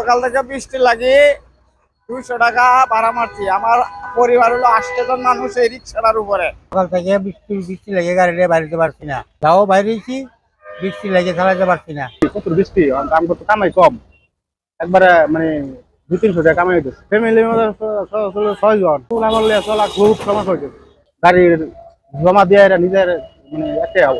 সকাল থেকে বৃষ্টি লাগিয়ে দুইশো টাকা ভাড়া মারছি আমার পরিবার হলো আটটা জন মানুষ এই রিক্সাটার উপরে। সকাল থেকে বৃষ্টি বৃষ্টি লেগে গাড়িটা বাড়িতে পারছি না। যাও বাইরেছি বৃষ্টি লেগে চালাতে পারছি না। প্রচুর বৃষ্টি? দাম কত? কামাই কম। একবারে মানে দুই তিনশো টাকা কামাই হইতেছে। ফ্যামিলির মধ্যে ছয় জন চুল চলা খুব সমস্যা হইতেছে। গাড়ির জমা দিয়ে নিজের মানে একে হব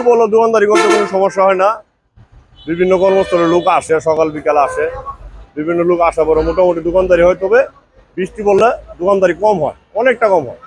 কি বলো, দোকানদারি করতে কোনো সমস্যা হয় না। বিভিন্ন কর্মস্থলে লোক আসে, সকাল, বিকাল আসে। বিভিন্ন লোক আসা পরে মোটামুটি দোকানদারি হয়, তবে বৃষ্টি পড়লে দোকানদারি কম হয়, অনেকটা কম হয়।